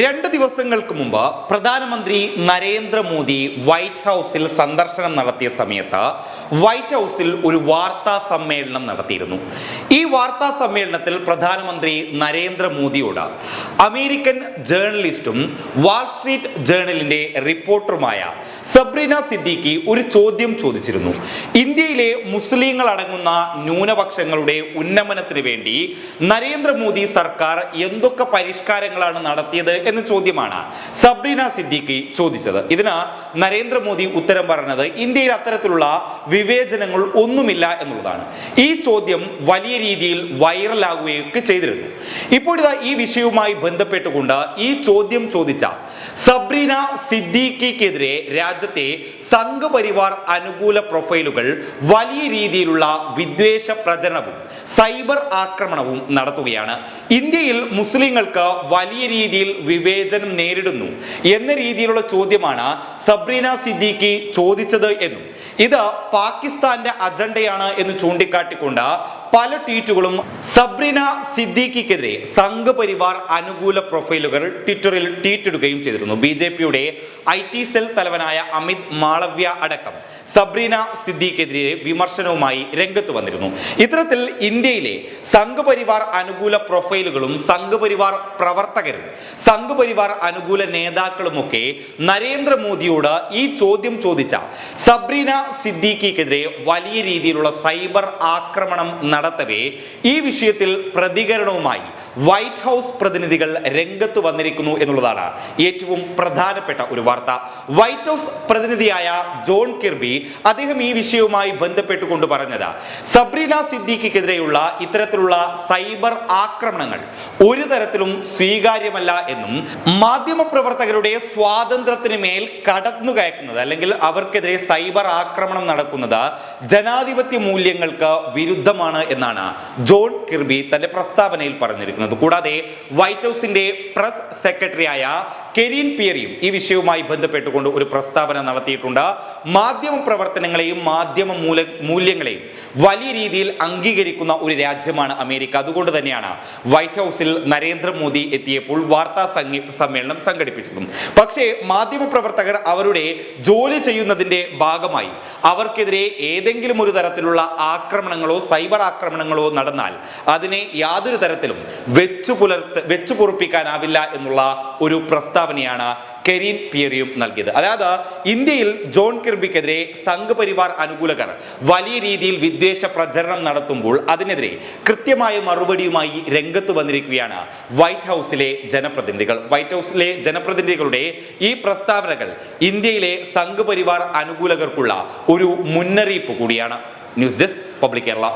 രണ്ട് ദിവസങ്ങൾക്ക് മുമ്പ് പ്രധാനമന്ത്രി നരേന്ദ്രമോദി വൈറ്റ് ഹൗസിൽ സന്ദർശനം നടത്തിയ സമയത്ത് വൈറ്റ് ഹൗസിൽ ഒരു വാർത്താ സമ്മേളനം നടത്തിയിരുന്നു. ഈ വാർത്താ സമ്മേളനത്തിൽ പ്രധാനമന്ത്രി നരേന്ദ്രമോദിയോട് അമേരിക്കൻ ജേർണലിസ്റ്റും വാൾ സ്ട്രീറ്റ് ജേർണലിന്റെ റിപ്പോർട്ടറുമായ സബ്രീന സിദ്ദിഖി ഒരു ചോദ്യം ചോദിച്ചിരുന്നു. ഇന്ത്യയിലെ മുസ്ലിങ്ങൾ അടങ്ങുന്ന ന്യൂനപക്ഷങ്ങളുടെ ഉന്നമനത്തിന് വേണ്ടി നരേന്ദ്രമോദി സർക്കാർ എന്തൊക്കെ പരിഷ്കാരങ്ങളാണ് നടത്തിയത് എന്ന ചോദ്യമാണ് സബ്രീന സിദ്ദീഖി ചോദിച്ചത്. ഇതിന് നരേന്ദ്രമോദി ഉത്തരം പറഞ്ഞത് ഇന്ത്യയിൽ അത്തരത്തിലുള്ള വിവേചനങ്ങൾ ഒന്നുമില്ല എന്നുള്ളതാണ്. ഈ ചോദ്യം വലിയ രീതിയിൽ വൈറലാകുകയൊക്കെ ചെയ്തിരുന്നു. ഇപ്പോഴിതാ ഈ വിഷയവുമായി ബന്ധപ്പെട്ടുകൊണ്ട് ഈ ചോദ്യം ചോദിച്ച സബ്രീന സിദ്ദീഖിക്കെതിരെ രാജ്യത്തെ സംഘപരിവാർ അനുകൂല പ്രൊഫൈലുകൾ വലിയ രീതിയിലുള്ള വിദ്വേഷ പ്രചരണവും സൈബർ ആക്രമണവും നടത്തുകയാണ്. ഇന്ത്യയിൽ മുസ്ലിങ്ങൾക്ക് വലിയ രീതിയിൽ വിവേചനം നേരിടുന്നു എന്ന രീതിയിലുള്ള ചോദ്യമാണ് സബ്രീന സിദ്ദീഖി ചോദിച്ചത് എന്നും. ഇത് പാകിസ്ഥാന്റെ അജണ്ടയാണ് എന്ന് ചൂണ്ടിക്കാട്ടിക്കൊണ്ട് പല ട്വീറ്റുകളും സബ്രീന സിദ്ദീഖിക്കെതിരെ സംഘപരിവാർ അനുകൂല പ്രൊഫൈലുകൾ ട്വിറ്ററിൽ ട്വീറ്റ് ഇടുകയും ചെയ്തിരുന്നു. ബി ജെ പിയുടെ ഐ ടി സെൽ തലവനായ അമിത് മാളവ്യ അടക്കം സബ്രീന സിദ്ദീഖിനെതിരെ വിമർശനവുമായി രംഗത്ത് വന്നിരുന്നു. ഇത്തരത്തിൽ ഇന്ത്യയിലെ സംഘപരിവാർ അനുകൂല പ്രൊഫൈലുകളും സംഘപരിവാർ പ്രവർത്തകരും സംഘപരിവാർ അനുകൂല നേതാക്കളുമൊക്കെ നരേന്ദ്രമോദിയോട് ഈ ചോദ്യം ചോദിച്ച സബ്രീന സിദ്ദീഖിക്കെതിരെ വലിയ രീതിയിലുള്ള സൈബർ ആക്രമണം നടത്തവേ ഈ വിഷയത്തിൽ പ്രതികരണവുമായി വൈറ്റ് ഹൗസ് പ്രതിനിധികൾ രംഗത്ത് വന്നിരിക്കുന്നു എന്നുള്ളതാണ് ഏറ്റവും പ്രധാനപ്പെട്ട ഒരു വാർത്ത. വൈറ്റ് ഹൗസ് പ്രതിനിധിയായ ജോൺ കിർബി അദ്ദേഹം ഈ വിഷയവുമായി ബന്ധപ്പെട്ടുകൊണ്ട് പറഞ്ഞത് സബ്രീന സിദ്ദീഖിക്കെതിരെയുള്ള ഇത്തരത്തിലുള്ള സൈബർ ആക്രമണങ്ങൾ ഒരു തരത്തിലും സ്വീകാര്യമല്ല എന്നും മാധ്യമപ്രവർത്തകരുടെ സ്വാതന്ത്ര്യത്തിന് മേൽ കടന്നു കയറ്റുന്നത് അല്ലെങ്കിൽ അവർക്കെതിരെ സൈബർ ആക്രമണം നടക്കുന്നത് ജനാധിപത്യ മൂല്യങ്ങൾക്ക് വിരുദ്ധമാണ് എന്നാണ് ജോൺ കിർബി തന്റെ പ്രസ്താവനയിൽ പറഞ്ഞിരിക്കുന്നത്. കൂടാതെ വൈറ്റ് ഹൗസിന്റെ പ്രസ് സെക്രട്ടറിയായ കെരീൻ പിയറിയും ഈ വിഷയവുമായി ബന്ധപ്പെട്ടുകൊണ്ട് ഒരു പ്രസ്താവന നടത്തിയിട്ടുണ്ട്. മാധ്യമ പ്രവർത്തനങ്ങളെയും മാധ്യമ മൂല മൂല്യങ്ങളെയും വലിയ രീതിയിൽ അംഗീകരിക്കുന്ന ഒരു രാജ്യമാണ് അമേരിക്ക. അതുകൊണ്ട് തന്നെയാണ് വൈറ്റ് ഹൗസിൽ നരേന്ദ്രമോദി എത്തിയപ്പോൾ വാർത്താ സമ്മേളനം സംഘടിപ്പിച്ചതും. പക്ഷേ മാധ്യമ പ്രവർത്തകർ അവരുടെ ജോലി ചെയ്യുന്നതിന്റെ ഭാഗമായി അവർക്കെതിരെ ഏതെങ്കിലും ഒരു തരത്തിലുള്ള ആക്രമണങ്ങളോ സൈബർ ആക്രമണങ്ങളോ നടന്നാൽ അതിനെ യാതൊരു തരത്തിലും വെച്ചു പുലർത്ത് വെച്ചു പൊറുപ്പിക്കാനാവില്ല എന്നുള്ള ഒരു പ്രസ്താവനയാണ് കെരീൻ പിയറിയും നൽകിയത്. അതായത് ഇന്ത്യയിൽ ജോൺ കിർബിക്കെതിരെ സംഘപരിവാർ അനുകൂലകർ വലിയ രീതിയിൽ വിദ്വേഷ പ്രചരണം നടത്തുമ്പോൾ അതിനെതിരെ കൃത്യമായ മറുപടിയുമായി രംഗത്ത് വന്നിരിക്കുകയാണ് വൈറ്റ് ഹൗസിലെ ജനപ്രതിനിധികൾ. വൈറ്റ് ഹൗസിലെ ജനപ്രതിനിധികളുടെ ഈ പ്രസ്താവനകൾ ഇന്ത്യയിലെ സംഘപരിവാർ അനുകൂലകർക്കുള്ള ഒരു മുന്നറിയിപ്പ് കൂടിയാണ്. News desk public Kerala.